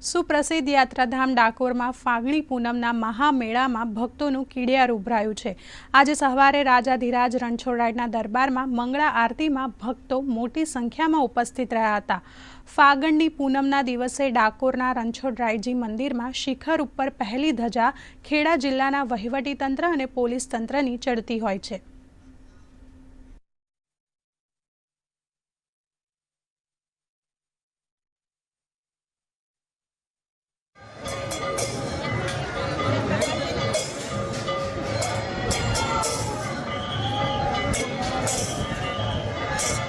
સુપ્રસિદ્ધ યાત્રાધામ ડાકોરમાં ફાગણી પૂનમના મહામેળામાં ભક્તોનું કીડિયાર ઉભરાયું છે. આજે સવારે રાજાધિરાજ રણછોડરાયના દરબારમાં મંગળા આરતીમાં ભક્તો મોટી સંખ્યામાં ઉપસ્થિત રહ્યા હતા. ફાગણની પૂનમના દિવસે ડાકોરના રણછોડરાયજી મંદિરમાં શિખર ઉપર પહેલી ધજા ખેડા જિલ્લાના વહીવટીતંત્ર અને પોલીસ તંત્રની ચડતી હોય છે.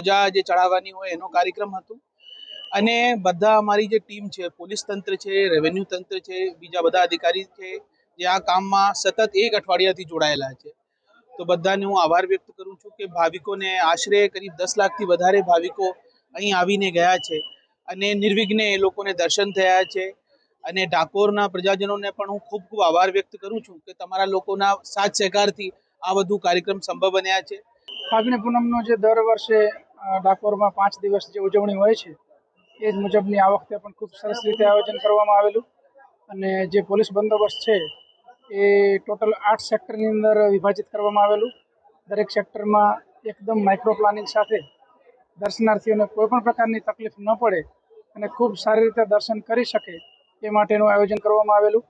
પૂજા જે ચડાવવાની હોય એનો કાર્યક્રમ હતો. અને બધા અમારી જે ટીમ છે, પોલીસ તંત્ર છે, રેવન્યુ તંત્ર છે, બીજા બધા અધિકારી છે, જે આ કામમાં સતત એક અઠવાડિયાથી જોડાયેલા છે. તો બધાને હું આભાર વ્યક્ત કરું છું કે ભાવિકોને આશરે કરીબ દસ લાખથી વધારે ભાવિકો અહીં આવીને ગયા છે. અને નિર્વિઘ્ને એ લોકોને દર્શન થયા છે. અને ડાકોરના પ્રજાજનોને પણ હું ખૂબ ખૂબ આભાર વ્યક્ત કરું છું કે તમારા લોકોના સાથ સહકારથી આ બધું કાર્યક્રમ સંભવ બન્યા છે. ફાગણી પૂનમનો જે દર વર્ષે ડાકોરમાં પાંચ દિવસ જે ઉજવણી હોય છે, એ જ મુજબની આ વખતે પણ ખૂબ સરસ રીતે આયોજન કરવામાં આવેલું. અને જે પોલીસ બંદોબસ્ત છે, એ ટોટલ આઠ સેક્ટરની અંદર વિભાજિત કરવામાં આવેલું. દરેક સેક્ટરમાં એકદમ માઇક્રો પ્લાનિંગ સાથે દર્શનાર્થીઓને કોઈપણ પ્રકારની તકલીફ ન પડે અને ખૂબ સારી રીતે દર્શન કરી શકે એ માટેનું આયોજન કરવામાં આવેલું.